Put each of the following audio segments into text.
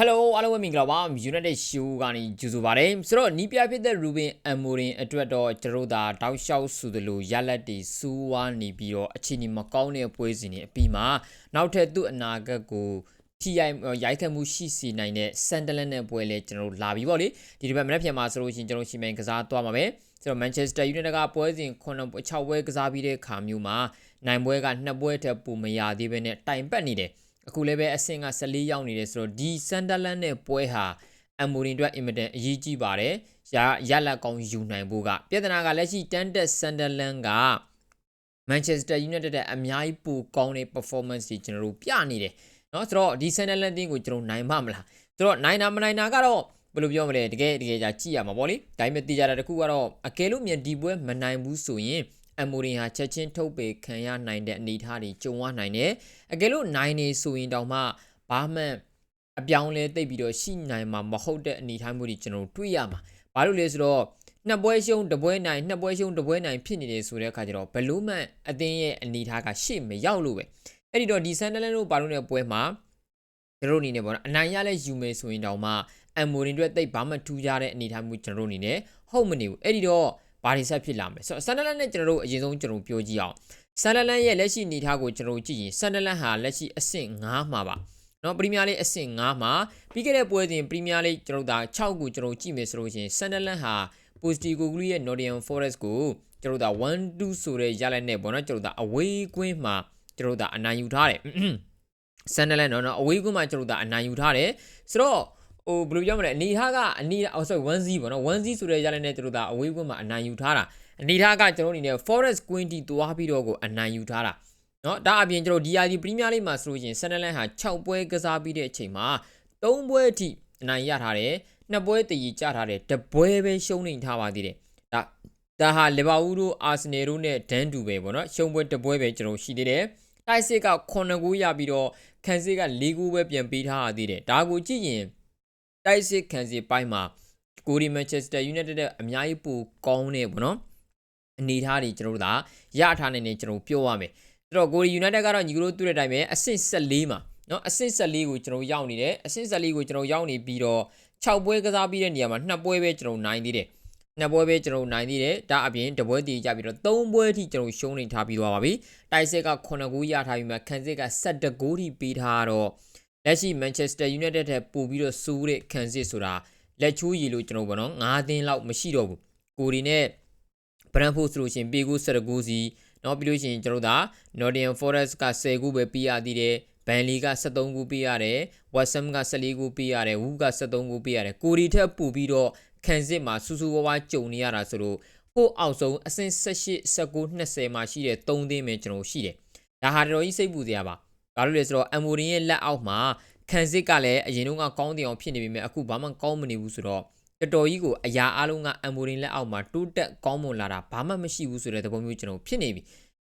Hello အားလုံးပဲမင်္ဂလာပါ United Show ကနေကြိုဆိုပါရစေဆိုတော့နီးပြဖြစ်တဲ့ Ruben Amorin အတွက်တော့ကျွန်တော်တို့ဒါတောက်လျှောက်ဆိုသလိုရလက်တွေစူးဝါးနေပြီးတော့အခြေအနေမကောင်းတဲ့ပွဲစဉ်တွေအပြီးမှာနောက်ထပ်သူ့အနာဂတ်ကိုထိရိုက်ရိုက်ခတ်မှုရှိစီနိုင်တဲ့ Sunderland နဲ့ပွဲလဲကျွန်တော်တို့လာပြီပေါ့လေဒီတစ်ပတ်မနေ့ပြန်မှာဆိုလို့ရှိရင်ကျွန်တော်ရှီမိုင်ကစားသွားမှာပဲဆိုတော့ Manchester United ကပွဲစဉ်9ပွဲ6ပွဲကစားပြီးတဲ့ခါမျိုးမှာနိုင်ပွဲက2ပွဲထက်ပိုမရသေးဘဲနဲ့တိုင်ပတ်နေတယ် အခုလည်းပဲအဆင့်က14ရောက်နေတယ်ဆိုတော့ဒီဆန်ဒလန်နဲ့ပွဲဟာအမ်မိုရင်အတွက်အင်မတန်အရေးကြီးပါတယ်။ရာရလက်ကောင်းယူနိုင်ဖို့ကပြဿနာကလက်ရှိတန်တက်ဆန်ဒလန်ကမန်ချက်စတာယူနိုက်တက်အများကြီးပိုကောင်းတဲ့ performance တွေကျွန်တော်တို့ပြနေတယ်။နော်ဆိုတော့ဒီဆန်ဒလန်တင်းကိုကျွန်တော်နိုင်မမလား။ဆိုတော့နိုင်တာမနိုင်တာကတော့ဘယ်လိုပြောမလဲတကယ်တကယ်ကြည့်ရမှာပေါ့လေ။ဒါပေမဲ့တည်ကြတာတခုကတော့အကယ်လို့မြန်ဒီပွဲမနိုင်ဘူးဆိုရင် အမိုရင်ဟာချက်ချင်းထုတ်ပေခံရနိုင်တဲ့အနေအထားတွေကြုံရနိုင်တယ်အကယ်လို့နိုင်နေဆိုရင်တောင်မှဘာမှအပြောင်းလဲတိတ်ပြီးတော့ရှိနိုင်မှာမဟုတ်တဲ့အနေအထားမျိုးတွေကျွန်တော်တို့တွေ့ရမှာဘာလို့လဲဆိုတော့နှစ်ပွဲရှုံးတစ်ပွဲနိုင်နှစ်ပွဲရှုံးတစ်ပွဲနိုင်ဖြစ်နေတယ်ဆိုတဲ့အခါကျတော့ဘလို့မှအသင်းရဲ့အနေအထားကရှေ့မရောက်လို့ပဲအဲ့ဒီတော့ဒီဆန်ဒလန်တို့ဘာလို့လဲပွဲမှာကျွန်တော်တို့အနေနဲ့ပေါ့နော်အနိုင်ရလဲယူမယ်ဆိုရင်တောင်မှအမ်မိုရင်တို့တိတ်ဘာမှထူးခြားတဲ့အနေအထားမျိုးကျွန်တော်တို့အနေနဲ့ဟုတ်မနေဘူးအဲ့ဒီတော့ ဘာတွေဆက်ဖြစ်လာမလဲဆိုတော့ဆန်ဒလန်နဲ့ကျွန်တော်တို့အရင်ဆုံးကျွန်တော်ပြောကြည့်အောင်ဆန်ဒလန်ရဲ့လက်ရှိအနေအထားကိုကျွန်တော်ကြည့်ရင်ဆန်ဒလန်ဟာလက်ရှိအဆင့်9မှာပါနော်ပရီးမီးယားလိအဆင့်9မှာပြီးခဲ့တဲ့ပွဲစဉ်ပရီးမီးယားလိကျွန်တော်ဒါ6ကိုကျွန်တော်ကြည့်မယ်ဆိုလို့ရှိရင်ဆန်ဒလန်ဟာ Postecoglou ရဲ့ Nottingham Forest ကိုကျွန်တော်ဒါ1-2ဆိုတဲ့ရလနဲ့ပေါ့နော်ကျွန်တော်ဒါအဝေးကွင်းမှာကျွန်တော်ဒါအနိုင်ယူထားတယ်ဆန်ဒလန်နော်နော်အဝေးကွင်းမှာကျွန်တော်ဒါအနိုင်ယူထားတယ်ဆိုတော့ ဟိုဘယ်လိုပြောမလဲအနေထားကအနေအော် sorry 1-0ပေါ့နော်1-0ဆိုတဲ့ရလနဲ့ကျွန်တော်ဒါအဝေးကွင်းမှာအနိုင်ယူထားတာအနေထားကကျွန်တော်အနေနဲ့ Forest Queen တီတွားပြီးတော့ကိုအနိုင်ယူထားတာနော်ဒါအပြင်ကျွန်တော် DRD Premier League မှာဆိုလို့ရှိရင်ဆန်ဒလန်ဟာ6ပွဲကစားပြီးတဲ့အချိန်မှာ3ပွဲအထိအနိုင်ရထားတယ်နှစ်ပွဲတည်ကြထားတယ်တပွဲပဲရှုံးနေထားပါသေးတယ်ဒါဒါဟာလီဗာပူးတို့အာဆင်နယ်တို့နဲ့ဒန်တူပဲပေါ့နော်ရှုံးပွဲတပွဲပဲကျွန်တော်ရှိသေးတယ်တိုက်စစ်က9ဂိုးရပြီးတော့ခန်စစ်က4ဂိုးပဲပြန်ပေးထားရသေးတယ်ဒါကိုကြည့်ရင် တိုက်စစ်ခံစီပိုင်းမှာကိုရီမန်ချက်စတာယူနိုက်တက်တဲ့အများကြီးပိုကောင်းနေပေါ့နော်အနေထားတွေကျွန်တော်တို့ဒါရထားနေနေကျွန်တော်ပြောရမယ်အဲ့တော့ကိုရီယူနိုက်တက်ကတော့ညီကလေးတွေ့တဲ့အတိုင်းပဲအဆင့်14မှာနော်အဆင့်14ကိုကျွန်တော်ရောက်နေတယ်အဆင့်14ကိုကျွန်တော်ရောက်နေပြီးတော့6ပွဲကစားပြီးတဲ့နေရာမှာ2ပွဲပဲကျွန်တော်နိုင်သေးတယ်နှစ်ပွဲပဲကျွန်တော်နိုင်သေးတယ်ဒါအပြင်တပွဲတည်ကြပြီးတော့၃ပွဲထိကျွန်တော်ရှုံးနေထားပြီးသွားပါပြီတိုက်စစ်က9ဂိုးရထားပြီးမှခန်းစစ်က17ဂိုးထိပေးထားတော့ လက်ရှိ Manchester United ထက်ပိုပြီးတော့စိုးတဲ့ခန်စစ်ဆိုတာလက်ချိုးရည်လို့ကျွန်တော်ပေါ့နော်9သင်းလောက်မရှိတော့ဘူးကိုဒီနဲ့ Brentford ဆိုလို့ရှိရင်ပေကို17ဂိုးစီနော်ပြီးလို့ရှိရင်ကျွန်တော်ဒါ Nottingham Forest က10ဂိုးပဲပေးရသေးတယ်ဘန်လီက73ဂိုးပေးရတယ်ဝက်ဆမ်က14ဂိုးပေးရတယ်ဝူက73ဂိုးပေးရတယ်ကိုရီထက်ပိုပြီးတော့ခန်စစ်မှာစူးစူးဝါးဝါကြုံနေရတာဆိုတော့ဟိုအောက်ဆုံးအဆင့်18 19 20မှာရှိတဲ့3သင်းပဲကျွန်တော်ရှိတယ်ဒါဟာတော်ကြီးစိတ်ပူစရာပါ ဘာလို့လဲဆိုတော့အမ်မိုရင်ရဲ့လက်အောက်မှာခန်စစ်ကလည်းအရင်တုန်းကကောင်းတင်အောင်ဖြစ်နေပေမဲ့အခုဘာမှကောင်းမနေဘူးဆိုတော့တော်တော်ကြီးကိုအရာအလုံးကအမ်မိုရင်လက်အောက်မှာတိုးတက်ကောင်းမွန်လာတာဘာမှမရှိဘူးဆိုတဲ့သဘောမျိုးကျွန်တော်ဖြစ်နေပြီ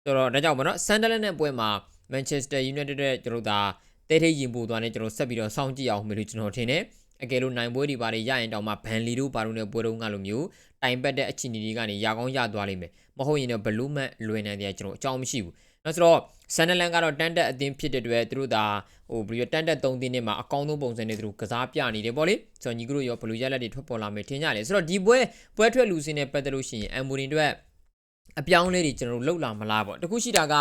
ဆိုတော့ဒါကြောင့်မနော်ဆန်ဒလန်နဲ့ပွဲမှာ Manchester United ရဲ့ကျွန်တော်ဒါတဲထိတ်ရင်ပို့သွားနေကျွန်တော်ဆက်ပြီးတော့စောင့်ကြည့်အောင်မယ်လို့ကျွန်တော်ထင်တယ်အကယ်လို့နိုင်ပွဲတွေပါတယ်ရရင်တောင်မှဘန်လီတို့ဘာလို့လဲပွဲတုံးကလိုမျိုးတိုင်ပတ်တဲ့အခြေအနေတွေကနေရကောင်းရသွားလိမ့်မယ်မဟုတ်ရင်တော့ဘလူးမတ်လွယ်နိုင်တယ်ကျွန်တော်အကြောင်းမရှိဘူး နောက်ဆိုတော့ဆန်နလန်ကတော့တန်တက်အသင်းဖြစ်တဲ့အတွက်သူတို့ဒါဟိုဘယ်လိုတန်တက်၃သင်းနဲ့မှာအကောင်းဆုံးပုံစံနဲ့သူတို့ကစားပြနေတယ်ပေါ့လေဆိုတော့ညီကတို့ရောဘလူးရက်လက်တွေထွက်ပေါ်လာမယ်ထင်ကြတယ်ဆိုတော့ဒီပွဲပွဲထွက်လူစင်းနဲ့ပတ်သက်လို့ရှိရင်အမ်မိုရင်တို့အပြောင်းလဲတွေကျွန်တော်တို့လှုပ်လာမလားပေါ့တခုရှိတာက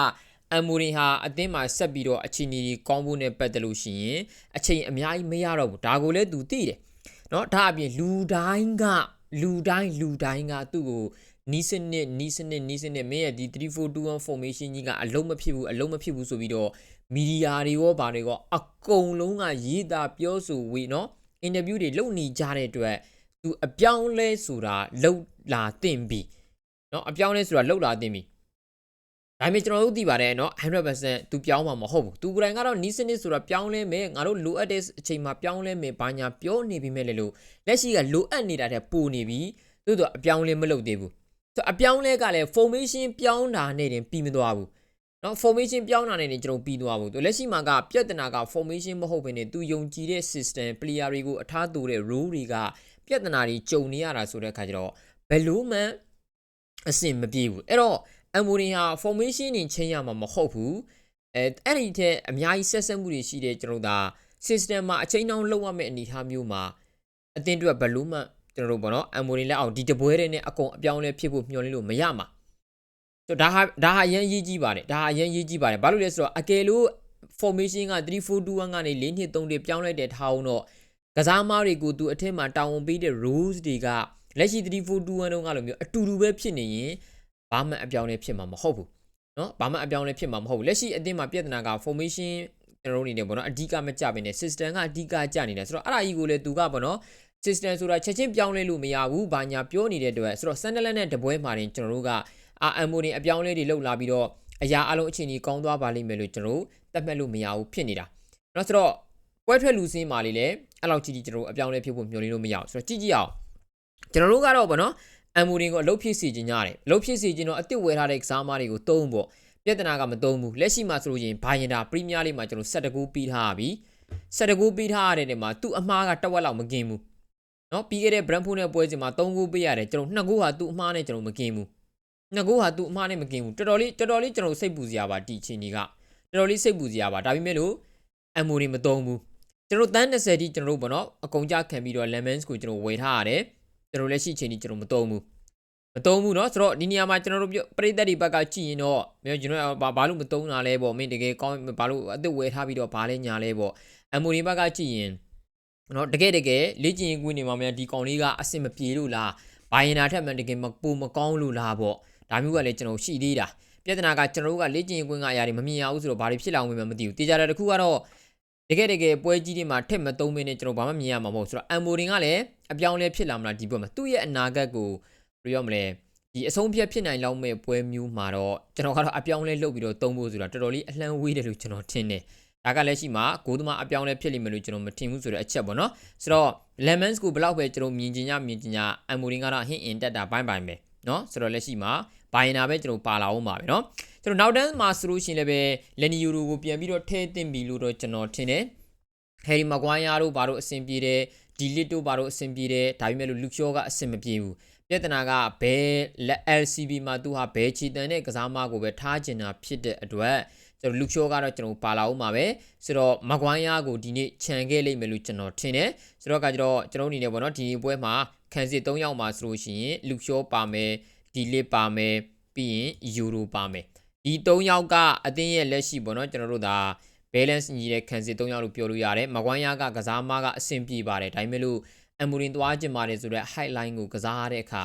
အမ်မိုရင်ဟာအသင်းမှာဆက်ပြီးတော့အချိန်ကြီးကောင်းဖို့နဲ့ပတ်သက်လို့ရှိရင်အချိန်အများကြီးမရတော့ဘူးဒါကိုလည်းသူသိတယ်เนาะဒါအပြင်လူတိုင်းကလူတိုင်းလူတိုင်းကသူ့ကို နီးစနစ်နီးစနစ်နီးစနစ်မင်းရဲ့ဒီ3421 formation ကြီးကအလုံးမဖြစ်ဘူးအလုံးမဖြစ်ဘူးဆိုပြီးတော့မီဒီယာတွေရောဘာတွေရောအကုန်လုံးကရေးသားပြောဆိုဝေနော်အင်တာဗျူးတွေလုပ်နေကြတဲ့အတွက်သူအပြောင်းလဲဆိုတာလောက်လာတင်ပြီနော်အပြောင်းလဲဆိုတာလောက်လာတင်ပြီဒါပေမဲ့ကျွန်တော်တို့သိပါတယ်နော်100%သူပြောင်းမှာမဟုတ်ဘူးသူကိုယ်တိုင်ကတော့နီးစနစ်ဆိုတာပြောင်းလဲမယ်ငါတို့လိုအပ်တဲ့အချိန်မှာပြောင်းလဲမယ်ဘာညာပြောနေပြီမဲ့လေလို့လက်ရှိကလိုအပ်နေတာတဲ့ပိုနေပြီသို့တော့အပြောင်းလဲမလုပ်သေးဘူး ဆိုအပြောင်းလဲကလည်း formation ပြောင်းတာနဲ့တင်ပြီးမသွားဘူးเนาะ formation ပြောင်းတာနဲ့တင်ကျွန်တော်ပြီးသွားဘူးသူလက်ရှိမှာကပြဿနာက formation မဟုတ်ဘဲနဲ့သူယုံကြည်တဲ့ system player တွေကိုအထားတူတဲ့ rule တွေကပြဿနာတွေကြုံနေရတာဆိုတဲ့အခါကျတော့ဘယ်လို့မှအဆင်မပြေဘူးအဲ့တော့အမ်မိုရီဟာ formation နေချင်းရမှာမဟုတ်ဘူးအဲအဲ့ဒီတဲ့အများကြီးဆက်ဆက်မှုတွေရှိတဲ့ကျွန်တော်ဒါ system မှာအချိန်နှောင်းလောက်ရမယ့်အနေအထားမျိုးမှာအတင်းအတွက်ဘလို့မှ ကျွန်တော်တို့ပေါ့နော်အမိုရီလက်အောင်ဒီတပွဲတဲ့နဲ့အကုန်အပြောင်းလဲဖြစ်ဖို့မျှော်လင့်လို့မရမှာဆိုတော့ဒါဟာဒါဟာအရင်ရေးကြီးပါတယ်ဒါဟာအရင်ရေးကြီးပါတယ်ဘာလို့လဲဆိုတော့အကယ်လို့ formation က3421ကနေ4နှစ်3နှစ်ပြောင်းလိုက်တဲ့ထားအောင်တော့ကစားမားတွေကိုသူအထက်မှာတာဝန်ပေးတဲ့ rules တွေကလက်ရှိ3421တုန်းကလိုမျိုးအတူတူပဲဖြစ်နေရင်ဘာမှအပြောင်းလဲဖြစ်မှာမဟုတ်ဘူးเนาะဘာမှအပြောင်းလဲဖြစ်မှာမဟုတ်ဘူးလက်ရှိအသင်းမှာပြဿနာက formation ကျွန်တော်တို့အနေနဲ့ပေါ့နော်အဓိကမကြဘဲနဲ့ system ကအဓိကကြနေတယ်ဆိုတော့အဲ့ဒါကြီးကိုလည်းသူကပေါ့နော် system ဆိုတာချက်ချင်းပြောင်းလဲလို့မရဘူးဘာညာပြောနေတဲ့အတွက်ဆိုတော့ Sunderland နဲ့တပွဲမှာတင်ကျွန်တော်တို့က RM တွေအပြောင်းလဲတွေလောက်လာပြီးတော့အရာအလုံးအခြေအနေကောင်းသွားပါလိမ့်မယ်လို့ကျွန်တော်တို့သတ်မှတ်လို့မရဘူးဖြစ်နေတာเนาะဆိုတော့ပွဲထွက်လူစင်းမာလေးလည်းအဲ့လောက်ကြီးကြီးကျွန်တော်တို့အပြောင်းလဲဖြစ်ဖို့မျှော်လင့်လို့မရဘူးဆိုတော့ကြည့်ကြည့်အောင်ကျွန်တော်တို့ကတော့ဗောနော်အမ်မိုရင်ကိုအလုပ်ဖြစ်စီခြင်းရတယ်အလုပ်ဖြစ်စီခြင်းတော့အစ်စ်ဝယ်ထားတဲ့ကစားမတွေကိုတုံးပေါ့ပြဿနာကမတုံးဘူးလက်ရှိမှာဆိုလို့ရင်ဘာရင်တာပရီးမီးယားလိမှာကျွန်တော်7ဂိုးပြီးထားပြီ7ဂိုးပြီးထားရတဲ့နေမှာသူ့အမားကတဝက်လောက်မกินဘူး เนาะပြီးခဲ့တဲ့ Brentford နဲ့ပွဲစဉ်မှာ3ဂိုးပေးရတယ်ကျွန်တော်2ဂိုးဟာသူ့အမားနဲ့ကျွန်တော်မกินဘူး2ဂိုးဟာသူ့အမားနဲ့မกินဘူးတော်တော်လေးတော်တော်လေးကျွန်တော်စိတ်ပူစရာပါဒီအချိန်ကြီးကတော်တော်လေးစိတ်ပူစရာပါဒါပေမဲ့လို့အမ်မိုရီမတုံးဘူးကျွန်တော်တန်း20တိကျွန်တော်တို့ပေါ့နော်အကုန်ကြခံပြီးတော့ lemons ကိုကျွန်တော်ဝယ်ထားရတယ်ကျွန်တော်လက်ရှိအချိန်ကြီးကျွန်တော်မတုံးဘူးမတုံးဘူးเนาะဆိုတော့ဒီနေရာမှာကျွန်တော်တို့ပရိသတ်တွေဘက်ကကြည့်ရင်တော့မျိုးကျွန်တော်ဘာဘာလို့မတုံးတာလဲပေါ့မင်းတကယ်ကောင်းဘာလို့အသက်ဝယ်ထားပြီးတော့ဘာလဲညာလဲပေါ့အမိုရီဘက်ကကြည့်ရင် เนาะတကယ်တကယ်လေ့ကျင့်ရေးကွင်းနေမှာမြန်ဒီကောင်လေးကအဆင်မပြေလို့လားဘိုင်ယနာထက်မှန်တကယ်မပူမကောင်းလို့လားပေါ့ဒါမျိုးကလည်းကျွန်တော်ရှိသေးတာပြဿနာကကျွန်တော်တို့ကလေ့ကျင့်ရေးကွင်းကအရာတွေမမြင်ရဘူးဆိုတော့ဘာတွေဖြစ်လာမှမသိဘူးတေချာတာတစ်ခုကတော့တကယ်တကယ်ပွဲကြီးတွေမှာထက်မသုံးမင်းနဲ့ကျွန်တော်ဘာမှမြင်ရမှာမဟုတ်ဆိုတော့အမ်မိုရင်ကလည်းအပြောင်းလဲဖြစ်လာမလားဒီဘက်မှာသူ့ရဲ့အနာဂတ်ကိုဘယ်လိုပြောမလဲဒီအဆုံးဖြတ်ဖြစ်နိုင်လောက်မဲ့ပွဲမျိုးမှာတော့ကျွန်တော်ကတော့အပြောင်းလဲလုပ်ပြီးတော့သုံးဖို့ဆိုတာတော်တော်လေးအလှမ်းဝေးတယ်လို့ကျွန်တော်ထင်တယ် ဒါကလည်းရှိမှာဂိုးသမားအပြောင်းလဲဖြစ်လိမ့်မယ်လို့ကျွန်တော်မထင်ဘူးဆိုတဲ့အချက်ပေါ့နော်ဆိုတော့ Lemons ကိုဘလောက်ပဲကျွန်တော်မြင်ကျင်ရမြင်ကျင်ရ Amorin ကတော့ဟင်းအင်တက်တာဘိုင်းဘိုင်းပဲနော်ဆိုတော့လက်ရှိမှာဘိုင်နာပဲကျွန်တော်ပါလာအောင်ပါပဲနော်ကျွန်တော်နောက်တန်းမှာဆိုလို့ရှိရင်လည်းပဲလန်နီယူရိုကိုပြန်ပြီးတော့ထည့်သင့်ပြီလို့တော့ကျွန်တော်ထင်တယ်ဟယ်ရီမကွိုင်းယာတို့ဘာလို့အဆင်ပြေတယ်ဒီလစ်တို့ဘာလို့အဆင်ပြေတယ်ဒါပေမဲ့လို့လူကျော်ကအဆင်မပြေဘူးပြဿနာကဘယ် LCB မှာသူဟာဘယ်ခြေတန်တဲ့ကစားမကိုပဲထားကျင်တာဖြစ်တဲ့အတွက် ကျွန်တော်လူချောကတော့ကျွန်တော်ပါလာအောင်ပါပဲဆိုတော့မကွိုင်းယာကိုဒီနေ့ခြံခဲ့လိမ့်မယ်လို့ကျွန်တော်ထင်တယ်ဆိုတော့ကကျတော့ကျွန်တော်အနေနဲ့ပေါ့နော်ဒီပွဲမှာခံစစ်၃ယောက်မှာဆိုလို့ရှိရင်လူချောပါမယ်ဒီလစ်ပါမယ်ပြီးရင်ယူရိုပါမယ်ဒီ၃ယောက်ကအသင်းရဲ့လက်ရှိပေါ့နော်ကျွန်တော်တို့ဒါ balance ညီတဲ့ခံစစ်၃ယောက်လို့ပြောလို့ရတယ်မကွိုင်းယာကကစားမကအဆင်ပြေပါတယ်ဒါပေမဲ့လို့အမူရင်သွားကျင်ပါတယ်ဆိုတော့ highline ကိုကစားရတဲ့အခါ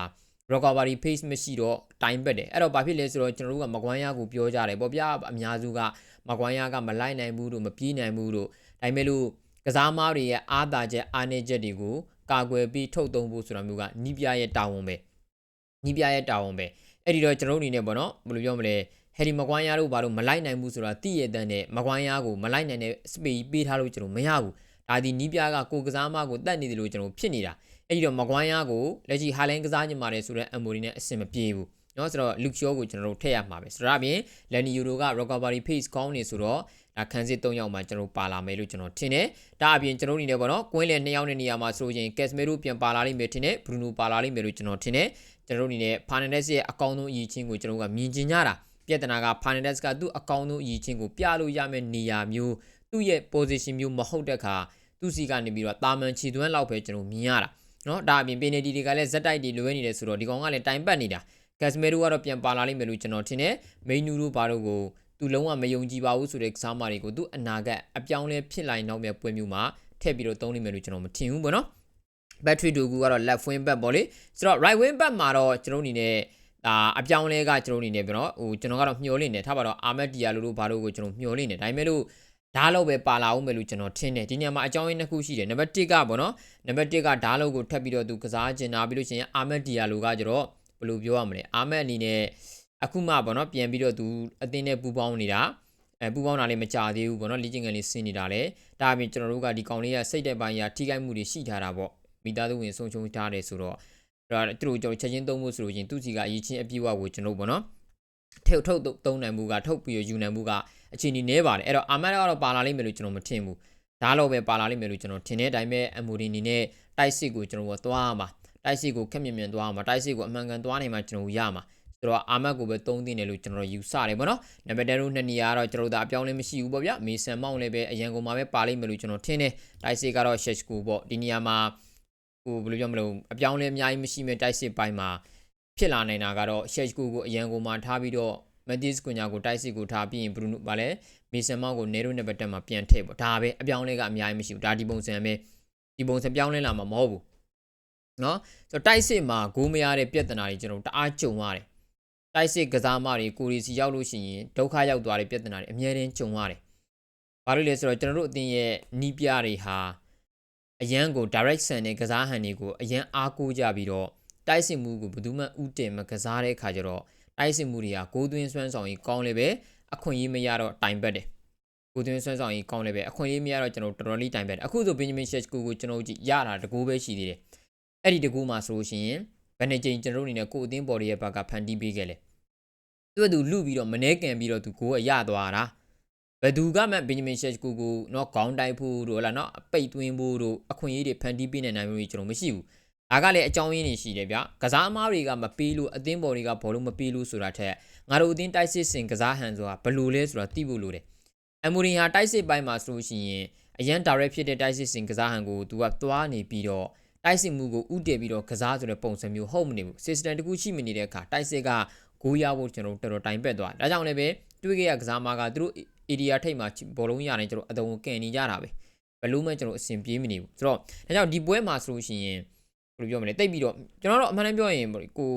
recovery pace မရှိတော့ time ပတ်တယ်အဲ့တော့ဘာဖြစ်လဲဆိုတော့ကျွန်တော်တို့ကမကွမ်းရကိုပြောကြတယ်ပေါ့ဗျာအများစုကမကွမ်းရကမလိုက်နိုင်ဘူးလို့မပြေးနိုင်ဘူးလို့ဒါပေမဲ့လို့ကစားမားတွေရဲ့အားသာချက်အားနည်းချက်တွေကိုကာကွယ်ပြီးထုတ်သုံးဖို့ဆိုတာမျိုးကနီးပြရဲ့တာဝန်ပဲနီးပြရဲ့တာဝန်ပဲအဲ့ဒီတော့ကျွန်တော်တို့အနေနဲ့ပေါ့နော်ဘယ်လိုပြောမလဲဟယ်ရီမကွမ်းရတို့ဘာလို့မလိုက်နိုင်ဘူးဆိုတာသိရတဲ့နဲ့မကွမ်းရကိုမလိုက်နိုင်တဲ့ space ပေးထားလို့ကျွန်တော်မရဘူးဒါဒီနီးပြကကိုကစားမကိုတတ်နေတယ်လို့ကျွန်တော်ဖြစ်နေတာ အဲ့ဒီတော့မကွိုင်းယားကိုလက်ရှိဟာလိုင်းကစားညမာတယ်ဆိုတော့အမိုရီနဲ့အဆင်မပြေဘူးเนาะဆိုတော့လူချောကိုကျွန်တော်တို့ထည့်ရမှာပဲဆိုတော့အပြင်လန်နီယူရိုက recovery pace ကောင်းနေဆိုတော့ဒါခန်းစစ်၃ယောက်မှကျွန်တော်ပါလာမယ်လို့ကျွန်တော်ထင်တယ်ဒါအပြင်ကျွန်တော်အနေနဲ့ပေါ့နော်ကွင်းလယ်၂ယောက်နဲ့နေရာမှာဆိုရင်ကက်စမေရိုပြန်ပါလာလိမ့်မယ်ထင်တယ်ဘရူနိုပါလာလိမ့်မယ်လို့ကျွန်တော်ထင်တယ်ကျွန်တော်အနေနဲ့ဖာနန်ဒက်စ်ရဲ့အကောင်းဆုံးအရေးချင်းကိုကျွန်တော်ကမြင်ကျင်ကြတာပြဿနာကဖာနန်ဒက်စ်ကသူ့အကောင်းဆုံးအရေးချင်းကိုပြလို့ရမယ့်နေရာမျိုးသူ့ရဲ့ position မျိုးမဟုတ်တဲ့အခါသူ့စီကနေပြီးတော့တာမန်ချီသွန်းလောက်ပဲကျွန်တော်မြင်ရတာ နော်ဒါအပြင်ပင်နေတီတွေကလည်းဇက်တိုက်တွေလွဲနေတယ်ဆိုတော့ဒီကောင်ကလည်းတိုင်ပတ်နေတာကက်စမေရိုကတော့ပြန်ပါလာလိမ့်မယ်လို့ကျွန်တော်ထင်တယ်မိန်နူတို့ဘာတို့ကိုသူလုံးဝမယုံကြည်ပါဘူးဆိုတဲ့ကစားမတွေကိုသူအနာဂတ်အပြောင်းလဲဖြစ်လာနောက်မြပွဲမျိုးမှာထည့်ပြီးတော့သုံးလိမ့်မယ်လို့ကျွန်တော်မထင်ဘူးပေါ့နော် battery တူကူကတော့ left wing back ပေါ့လေဆိုတော့ right wing back မှာတော့ကျွန်တော်အနေနဲ့ဒါအပြောင်းလဲကကျွန်တော်အနေနဲ့ပြောတော့ဟိုကျွန်တော်ကတော့မျှော်လင့်နေထားပါတော့အာမက်ဒီယာလိုလိုဘာလို့ကိုကျွန်တော်မျှော်လင့်နေဒါပေမဲ့လို့ ဓာတ်လောက်ပဲပါလာအောင်မယ်လို့ကျွန်တော်ထင်တယ်ဒီညမှာအကြောင်းရင်းတစ်ခုရှိတယ်နံပါတ်1ကပေါ့နော်နံပါတ်1ကဓာတ်လောက်ကိုထပ်ပြီးတော့သူကစားကျင်တာပြီးလို့ရှိရင်အာမက်ဒီယာလိုကကျတော့ဘယ်လိုပြောရမလဲအာမက်အနေနဲ့အခုမှပေါ့နော်ပြန်ပြီးတော့သူအသင်းနဲ့ပူပေါင်းနေတာအဲပူပေါင်းတာလေးမကြသေးဘူးပေါ့နော်လေ့ကျင့်ခန်းလေးဆင်းနေတာလေဒါအပြင်ကျွန်တော်တို့ကဒီကောင်လေးကစိတ်တဲ့ပိုင်းရာထိခိုက်မှုတွေရှိထားတာပေါ့မိသားစုဝင်ဆုံးရှုံးထားတယ်ဆိုတော့ဒါသူတို့ကျွန်တော်ချက်ချင်းသုံးဖို့ဆိုလို့ရင်သူစီကအရေးချင်းအပြည့်အဝကိုကျွန်တော်ပေါ့နော် ထုတ်ထုတ်သုံးနိုင်မှုကထုတ်ပြီးယူနိုင်မှုကအခြေအနေနည်းပါတယ်အဲ့တော့အာမတ်ကတော့ပါလာလိမ့်မယ်လို့ကျွန်တော်မထင်ဘူးဒါတော့ပဲပါလာလိမ့်မယ်လို့ကျွန်တော်ထင်တဲ့အတိုင်းပဲအမူဒီနီနဲ့တိုက်စစ်ကိုကျွန်တော်ကသွားမှာတိုက်စစ်ကိုခက်မြင်မြင်သွားမှာတိုက်စစ်ကိုအမှန်ကန်သွားနိုင်မှာကျွန်တော်ရမှာဆိုတော့အာမတ်ကိုပဲသုံးသင့်တယ်လို့ကျွန်တော်ယူဆတယ်ပေါ့နော်နံပါတ်10တို့နှစ်နေရာကတော့ကျွန်တော်တို့အပြောင်းလဲမရှိဘူးပေါ့ဗျမေဆန်မောင်းလည်းပဲအရန်ကုန်မှာပဲပါလိမ့်မယ်လို့ကျွန်တော်ထင်တယ်တိုက်စစ်ကတော့ Shesh ကိုပေါ့ဒီနေရာမှာဟိုဘယ်လိုပြောမလို့အပြောင်းလဲအများကြီးမရှိမဲ့တိုက်စစ်ပိုင်းမှာ ဖြစ်လာနိုင်တာကတော့ Shesh ကိုကိုအရန်ကုန်မှာထားပြီးတော့ Matis ကွန်ညာကိုတိုက်စစ်ကိုထားပြီးရင် Bruno ဗာလဲမေဆန်မောင်းကိုနေရိုနံပါတ်10မှာပြန်ထည့်ပေါ့ဒါပဲအပြောင်းလဲကအများကြီးမရှိဘူးဒါဒီပုံစံပဲဒီပုံစံပြောင်းလဲလာမှာမဟုတ်ဘူးနော်ဆိုတော့တိုက်စစ်မှာဂိုးမရတဲ့ပြဿနာတွေကျွန်တော်တအားကြုံရတယ်တိုက်စစ်ကစားမတွေကိုရီစီရောက်လို့ရှိရင်ဒုက္ခရောက်သွားတဲ့ပြဿနာတွေအများကြီးကြုံရတယ်ဘာလို့လဲဆိုတော့ကျွန်တော်တို့အတင်းရဲ့နီးပြတွေဟာအရန်ကို direct ဆန်တဲ့ကစားဟန်တွေကိုအရန်အားကိုးကြပြီးတော့ တိုက်စစ်မှုကိုဘယ်သူမှဥတင်မကစားတဲ့အခါကျတော့တိုက်စစ်မှုတွေကကိုးသွင်းစွမ်းဆောင်ရေးကောင်းလည်းပဲအခွင့်အရေးမရတော့တိုင်ပတ်တယ်ကိုသွင်းဆွမ်းဆောင်ရေးကောင်းလည်းပဲအခွင့်အရေးမရတော့ကျွန်တော်တော်တော်လေးတိုင်ပတ်တယ်အခုဆိုဘင်ဂျမင်ရှက်ကိုကိုကျွန်တော်ကြည့်ရတာတကူပဲရှိသေးတယ်အဲ့ဒီတကူမှာဆိုလို့ရှိရင်ဘယ်နှကြိမ်ကျွန်တော်တို့အနေနဲ့ကိုအသင်းပေါ်ရဲ့ဘက်ကဖန်တီးပေးခဲ့လဲသူကသူလူပြီးတော့မနှဲကန်ပြီးတော့သူကိုအရသွားတာဘယ်သူကမှဘင်ဂျမင်ရှက်ကိုကိုတော့ခေါင်းတိုက်ဖို့တို့ဟလာနော်အပိတ်သွင်းဖို့တို့အခွင့်အရေးတွေဖန်တီးပေးနေနိုင်မျိုးကျွန်တော်မရှိဘူး ဒါကလည်းအကြောင်းရင်းတွေရှိတယ်ဗျကစားအမားတွေကမပေးလို့အသင်းပေါ်တွေကဘောလုံးမပေးလို့ဆိုတာထက်ငါတို့အသင်းတိုက်စစ်စင်ကစားဟန်ဆိုတာဘယ်လိုလဲဆိုတာသိဖို့လိုတယ်အမိုရီဟာတိုက်စစ်ပိုင်းမှာဆိုလို့ရှိရင်အရန် direct ဖြစ်တဲ့တိုက်စစ်စင်ကစားဟန်ကိုသူကသွားနေပြီးတော့တိုက်စစ်မှုကိုဥတည်ပြီးတော့ကစားဆိုတဲ့ပုံစံမျိုးဟုတ်မနေဘူး system တခုရှိမနေတဲ့အခါတိုက်စစ်ကဂိုးရဖို့ကျွန်တော်တော်တော်တိုင်ပက်သွားဒါကြောင့်လည်းပဲတွေးခဲ့ရကစားမကသူတို့ area ထိပ်မှာဘောလုံးရနေကျွန်တော်အတုံးကန်နေကြတာပဲဘယ်လို့မှကျွန်တော်အဆင်ပြေးမနေဘူးဆိုတော့ဒါကြောင့်ဒီပွဲမှာဆိုလို့ရှိရင် ဘယ်လိုပြောမလဲတိတ်ပြီးတော့ကျွန်တော်တို့အမှန်တမ်းပြောရင်ကို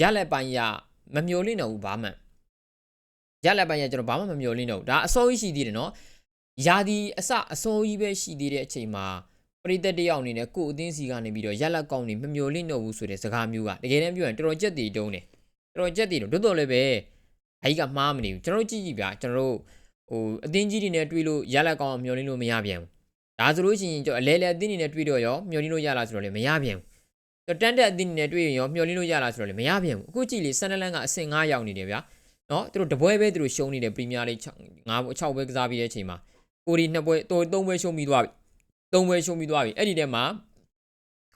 ရလက်ပိုင်းရမမျော်လင့်တော့ဘူးဘာမှရလက်ပိုင်းရကျွန်တော်ဘာမှမမျော်လင့်တော့ဘူးဒါအစိုးရရှိသေးတယ်နော်ယာဒီအစအစိုးရပဲရှိသေးတဲ့အချိန်မှာပရိသတ်တယောက်အနေနဲ့ကိုအသင်းစီကနေပြီးတော့ရက်လက်ကောင်းနေမမျော်လင့်တော့ဘူးဆိုတဲ့စကားမျိုးကတကယ်တမ်းပြောရင်တော်တော်ကြက်တည်တုံးတယ်တော်တော်ကြက်တည်တော့တော်တော်လည်းပဲအဲ့ကမှားမနေဘူးကျွန်တော်ကြည့်ကြည့်ဗျာကျွန်တော်တို့ဟိုအသင်းကြီးတွေနဲ့တွေ့လို့ရက်လက်ကောင်းမျော်လင့်လို့မရပြန်ဘူးဒါဆိုလို့ရှိရင်ကျွန်တော်အလဲလဲအသင်းတွေနဲ့တွေ့တော့ရောမျော်လင့်လို့ရလားဆိုတော့လည်းမရပြန်ဘူး တန်တက်အသင်းတွေနဲ့တွေ့ရင်ရောမျော်လင့်လို့ရလားဆိုတော့လည်းမရပြန်ဘူးအခုကြည့်လေဆန်နလန်ကအဆင့်9ရောက်နေတယ်ဗျာနော်သူတို့တပွဲပဲသူတို့ရှုံးနေတယ်ပရီးမီးယားလိ9 9 6ပွဲကစားပြီးတဲ့အချိန်မှာကိုဒီ2ပွဲ3ပွဲရှုံးပြီးသွားပြီ3ပွဲရှုံးပြီးသွားပြီအဲ့ဒီထဲမှာ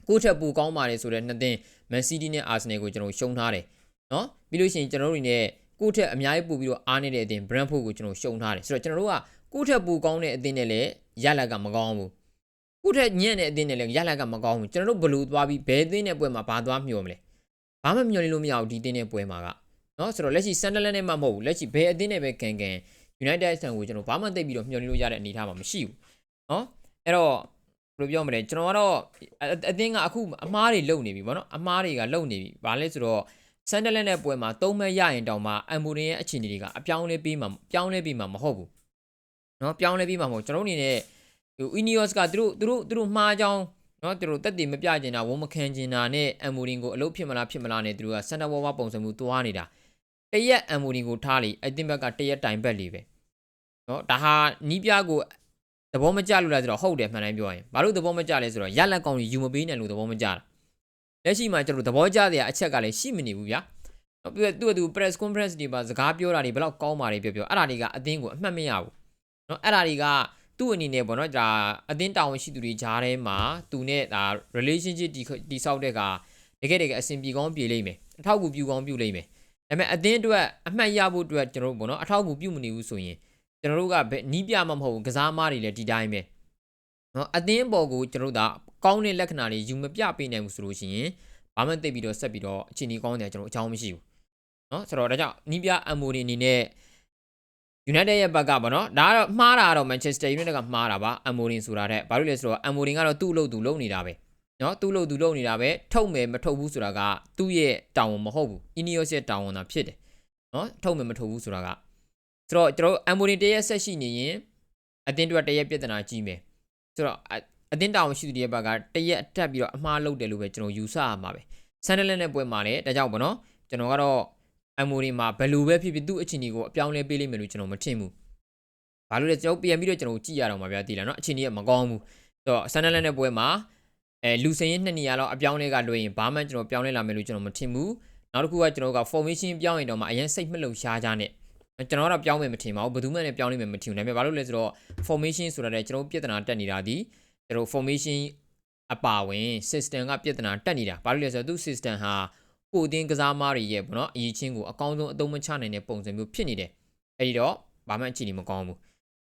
ကိုထက်ပူကောင်းပါတယ်ဆိုတော့နှစ်သင်းမန်စီးတီးနဲ့အာဆင်နယ်ကိုကျွန်တော်ရှုံးထားတယ်နော်ပြီးလို့ရှိရင်ကျွန်တော်တို့တွေနဲ့ကိုထက်အများကြီးပို့ပြီးတော့အားနေတဲ့အသင်းဘရန်ဖို့ကိုကျွန်တော်ရှုံးထားတယ်ဆိုတော့ကျွန်တော်တို့ကကိုထက်ပူကောင်းတဲ့အသင်းနဲ့လည်းရလက်ကမကောင်းဘူး ကိုထက်ညံ့တဲ့အသင်းနဲ့လည်းရလက်ကမကောင်းဘူးကျွန်တော်တို့ဘလူးသွားပြီးဘယ်အသင်းနဲ့ပွဲမှာဘာသွားမျှော်မလဲဘာမှမျှော်လင့်လို့မရဘူးဒီအသင်းနဲ့ပွဲမှာကနော်ဆိုတော့လက်ရှိဆန်ဒလန်နဲ့မှမဟုတ်ဘူးလက်ရှိဘယ်အသင်းနဲ့ပဲကန်ကန် United ဆန်ကိုကျွန်တော်ဘာမှသိပြီးတော့မျှော်လင့်လို့ရတဲ့အနေအထားမှာမရှိဘူးနော်အဲ့တော့ဘယ်လိုပြောမလဲကျွန်တော်ကတော့အသင်းကအခုအမားတွေလုံနေပြီဗောနော်အမားတွေကလုံနေပြီဘာလဲဆိုတော့ဆန်ဒလန်နဲ့ပွဲမှာသုံးမဲ့ရရင်တောင်မှအမ်ဘူရင်ရဲ့အခြေအနေတွေကအပြောင်းလဲပြီးမှပြောင်းလဲပြီးမှမဟုတ်ဘူးနော်ပြောင်းလဲပြီးမှမဟုတ်ကျွန်တော်အနေနဲ့ ဟို Ineos ကသူတို့သူတို့သူတို့မှားကြောင်းနော်သူတို့တက်တည်မပြကျင်တာဝန်မခံကျင်တာနဲ့အမ်မိုရင်ကိုအလုပ်ဖြစ်မလားဖြစ်မလားနဲ့သူတို့ကစန်တာဝါဝါပုံစံမျိုးသွားနေတာတရက်အမ်မိုရင်ကိုထားလေအတင်းဘက်ကတရက်တိုင်ဘက်လေးပဲနော်ဒါဟာနီးပြကိုသဘောမကျလို့လားဆိုတော့ဟုတ်တယ်မှန်တိုင်းပြောရင်ဘာလို့သဘောမကျလဲဆိုတော့ရလက်ကောင်ကြီးယူမပေးနိုင်လို့သဘောမကျတာလက်ရှိမှာကျွန်တော်သဘောကျတဲ့အချက်ကလည်းရှိမနေဘူးဗျာနော်ပြီးတော့သူ့အတူ press conference တွေပါစကားပြောတာတွေဘယ်လောက်ကောင်းပါလဲပြောပြောအဲ့ဒါတွေကအသင်းကိုအမှတ်မရဘူးနော်အဲ့ဒါတွေက သူ့အနေနဲ့ပေါ့နော်ဒါအသင်းတာဝန်ရှိသူတွေကြားထဲမှာသူနဲ့ဒါ relationship တိဆောက်တဲ့ကတကယ်တကယ်အဆင်ပြေကောင်းပြေလိမ့်မယ်အထောက်အကူပြုကောင်းပြုလိမ့်မယ်ဒါပေမဲ့အသင်းအတွက်အမှတ်ရဖို့အတွက်ကျွန်တော်တို့ပေါ့နော်အထောက်အကူပြုမနေဘူးဆိုရင်ကျွန်တော်တို့ကနီးပြမှမဟုတ်ဘူးကစားမတွေလည်းဒီတိုင်းပဲနော်အသင်းပေါ်ကိုကျွန်တော်တို့ဒါကောင်းတဲ့လက္ခဏာတွေယူမပြပေးနိုင်ဘူးဆိုလို့ရှိရင်ဘာမှသိပြီးတော့ဆက်ပြီးတော့အခြေအနေကောင်းတယ်ကျွန်တော်အကြောင်းမရှိဘူးနော်ဆိုတော့ဒါကြောင့်နီးပြအမ်မိုတွေအနေနဲ့ United ရဲ့ဘက်ကပေါ့နော်ဒါကတော့မှားတာကတော့ Manchester United ကမှားတာပါအမ်မိုဒင်ဆိုတာတဲ့ဘာလို့လဲဆိုတော့အမ်မိုဒင်ကတော့သူ့အလုပ်သူလုပ်နေတာပဲနော်သူ့လို့သူလုပ်နေတာပဲထုတ်မယ်မထုတ်ဘူးဆိုတာကသူ့ရဲ့တောင်းဝန်မဟုတ်ဘူး Ineos ရဲ့တောင်းဝန်သာဖြစ်တယ်နော်ထုတ်မယ်မထုတ်ဘူးဆိုတာကဆိုတော့ကျွန်တော်အမ်မိုဒင်တရက်ဆက်ရှိနေရင်အတင်းတွေတရက်ပြဿနာကြီးမယ်ဆိုတော့အတင်းတောင်းဝန်ရှိသူရဲ့ဘက်ကတရက်အတက်ပြီးတော့အမှားလုပ်တယ်လို့ပဲကျွန်တော်ယူဆရမှာပဲဆန်ဒလန်နဲ့ပွဲမှာလည်းဒါကြောင့်ပေါ့နော်ကျွန်တော်ကတော့ အမ်မိုဒီမှာဘယ်လိုပဲဖြစ်ဖြစ်သူ့အခြေအနေကိုအပြောင်းလဲပေးလိမ့်မယ်လို့ကျွန်တော်မထင်ဘူး။ဘာလို့လဲကျွန်တော်ပြန်ပြီးတော့ကျွန်တော်ကြည့်ရအောင်ပါဗျာတည်လားနော်အခြေအနေကမကောင်းဘူး။ဆိုတော့ဆန်နလန်နဲ့ပွဲမှာအဲလူစင်ရင်နှစ်နေရာလောက်အပြောင်းလဲကလွှဲရင်ဘာမှကျွန်တော်ပြောင်းလဲလာမယ်လို့ကျွန်တော်မထင်ဘူး။နောက်တစ်ခုကကျွန်တော်က formation ပြောင်းရင်တော့မှအရင်စိတ်မလုံရှားကြနဲ့ကျွန်တော်ကတော့ပြောင်းမယ်မထင်ပါဘူးဘယ်သူမှလည်းပြောင်းလိမ့်မယ်မထင်ဘူးဒါပေမဲ့ဘာလို့လဲဆိုတော့ formation ဆိုတာလည်းကျွန်တော်ပြဿနာတက်နေတာဒီကျွန်တော် formation အပါဝင် system ကပြဿနာတက်နေတာဘာလို့လဲဆိုတော့သူ system ဟာ ကိုအတင်းကစားမားတွေရဲ့ပေါ့နော်အရေးချင်းကိုအကောင်းဆုံးအသုံးမချနိုင်တဲ့ပုံစံမျိုးဖြစ်နေတယ်အဲ့ဒီတော့ဘာမှအခြေအနေမကောင်းဘူး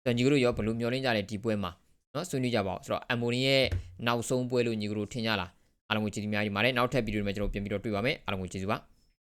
ဆိုတော့ညီကတို့ရောဘယ်လိုမျှော်လင့်ကြလဲဒီပွဲမှာနော်ဆွေးနွေးကြပါဦးဆိုတော့အမ်မိုရင်ရဲ့နောက်ဆုံးပွဲလို့ညီကတို့ထင်ကြလားအားလုံးကိုကျေးဇူးများကြီးပါတယ်နောက်ထပ်ဗီဒီယိုတွေမှာကျွန်တော်ပြန်ပြီးတော့တွေ့ပါမယ်အားလုံးကိုကျေးဇူးပါ